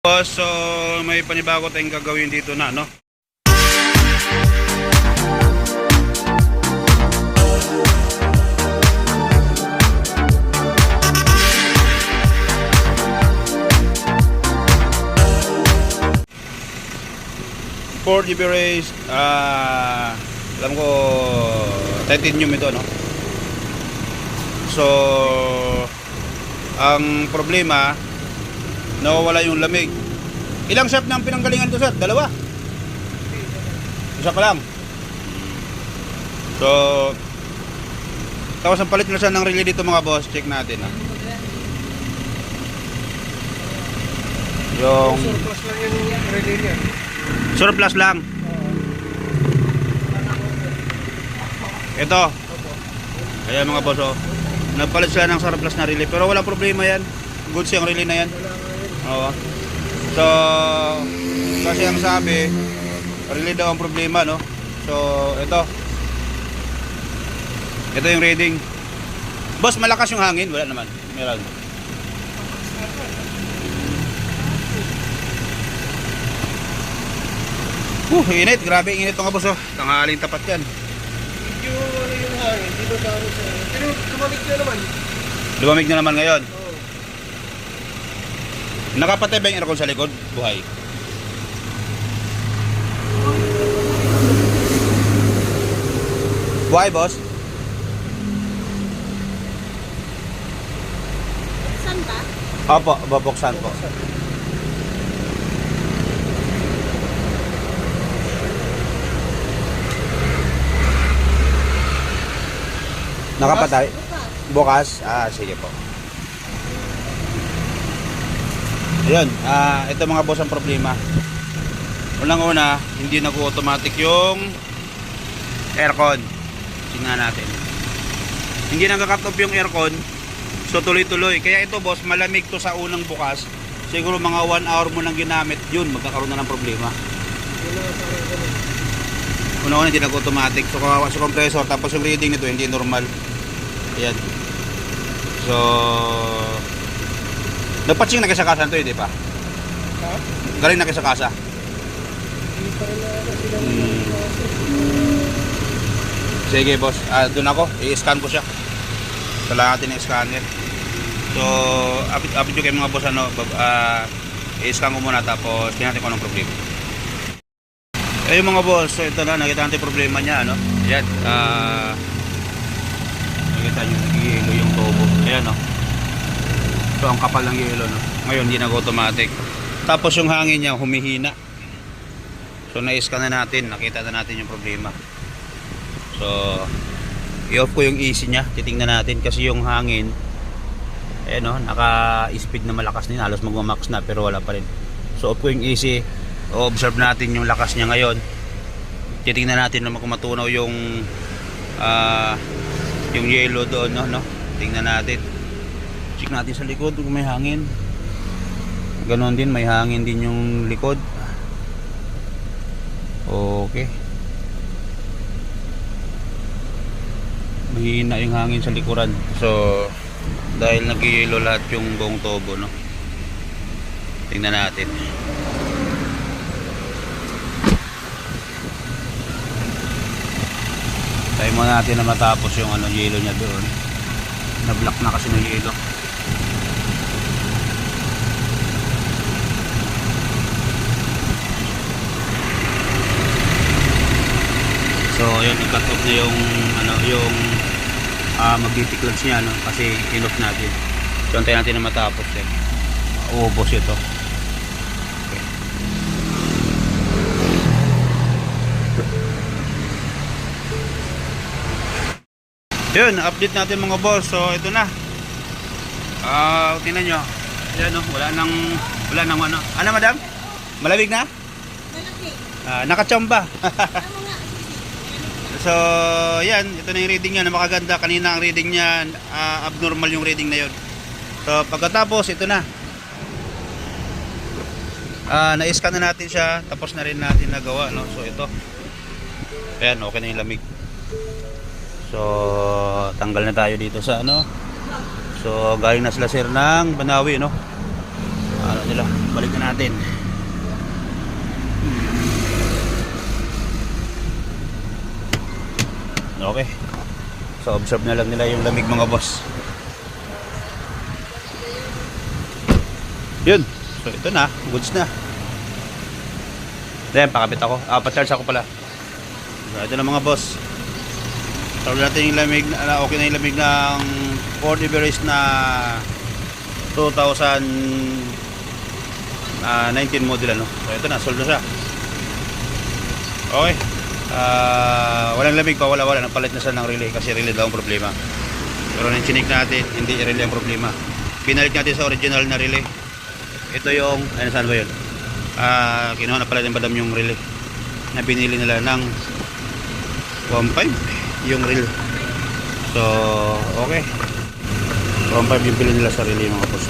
Boss, so may panibago tayong gagawin dito na, no? Ford GB Race, ah, alam ko, titanium ito, no? So, ang problema, nawawala yung lamig. Ilang shop na ang pinanggalingan ko, sir? Dalawa? Isa pa lang. So, tapos ang palit na siya ng relay dito mga boss, check natin. Ah. Yung Surplus lang yung relay niya. surplus lang. Ito. Ayan mga boss, oh. Nagpalit sila ng surplus na relay. Pero wala problema yan. Goods yung relay na yan. Oo. So, kasi ang sabi, relay daw ang problema, no? So, ito. Ito yung reading. Boss, malakas yung hangin? Wala naman. Meron. Uh, init. Grabe init mga boss, oh. Tanghaling tapat yan. Medyo ano yung hangin, dito sa ano sa... Pero tumamig na naman. Lumamig na naman ngayon. Nakapatay ba yung aircon sa likod? Buhay. Buhay, boss? Saan ba? Opo, babuksan po. Nakapatay? Bukas. Bukas? Ah, sige po. Ayun, ah, ito mga boss ang problema. Unang-una, hindi nag-automatic yung aircon. Tingnan natin. Hindi nag-cut off yung aircon. So tuloy-tuloy. Kaya ito boss, malamig to sa unang bukas. Siguro mga 1 hour mo lang ginamit, yun, magkakaroon na ng problema. Una-una hindi nag-automatic. So kawawa sa compressor. Tapos yung reading nito hindi normal. Ayan. So... Nagpatching na sa kasa to eh, di ba? Ha? Galing na sa kasa. Hmm. Sige boss, ah, doon ako. I-scan ko siya. Kailangan natin ng scanner. So, apit apit yung kayo mga boss ano, ah, i-scan ko muna tapos tingnan natin kung anong problema. Ayun mga boss, so ito na, nakita natin problema niya, ano? Ayan, ah, nakita nyo, nag-yelo yung tubo. Ayan, no? So, ang kapal ng yelo, no? Ngayon, hindi nag-automatic. Tapos yung hangin niya, humihina. So, na-scan na natin, nakita na natin yung problema. So, i-off ko yung AC niya, titingnan natin kasi yung hangin, eh no, naka-speed na malakas din, halos magmamax na pero wala pa rin. So, off ko yung AC, o-observe natin yung lakas niya ngayon. Titingnan natin na kung matunaw yung ah yung yellow doon, no, no? Tingnan natin. Check natin sa likod kung may hangin. Ganon din, may hangin din yung likod. Okay. Mahina yung hangin sa likuran. So, dahil nag-yelo lahat yung buong tobo, no? Tingnan natin. Tayo muna natin na matapos yung ano, yelo niya doon. Na-block na kasi ng yelo. So, yun, nag-cut off na yung, ano, yung uh, magtitiklats niya, no? Kasi in-off natin. So, antayin natin na matapos, eh. Uubos ito. Okay. Yun, update natin mga boss. So, ito na. Ah, tingnan nyo. Ayan, no? Wala nang, wala nang ano. Ano, madam? Malamig na? Malaki. Ah, nakachamba. So, yan, ito na yung reading niya na makaganda. Kanina ang reading niya, ah, abnormal yung reading na yun. So, pagkatapos, ito na. Ah, na-scan na natin siya, tapos na rin natin nagawa, no? So, ito. Ayan, okay na yung lamig. So, tanggal na tayo dito sa ano. So, galing na sila sir ng Banawi, no? Ano nila? balik na natin okay. So observe na lang nila yung lamig mga boss. Yun. So ito na. Goods na. Then pakabit ako. Ah pa-charge ako pala. So, ito na mga boss. Tawag natin yung lamig na okay na yung lamig ng Ford Everest na 2019 model ano. So ito na, sold na siya. Okay. Ah, walang lamig pa, wala wala. Napalit na siya ng relay kasi relay daw ang problema. Pero nang chinik natin, hindi relay ang problema. Pinalit natin sa original na relay. Ito yung, ano saan ba yun? Ah, kinuha na pala ng badam yung relay na binili nila ng 1.5 yung reel. So, okay. 1.5 yung pili nila sa relay mga boss.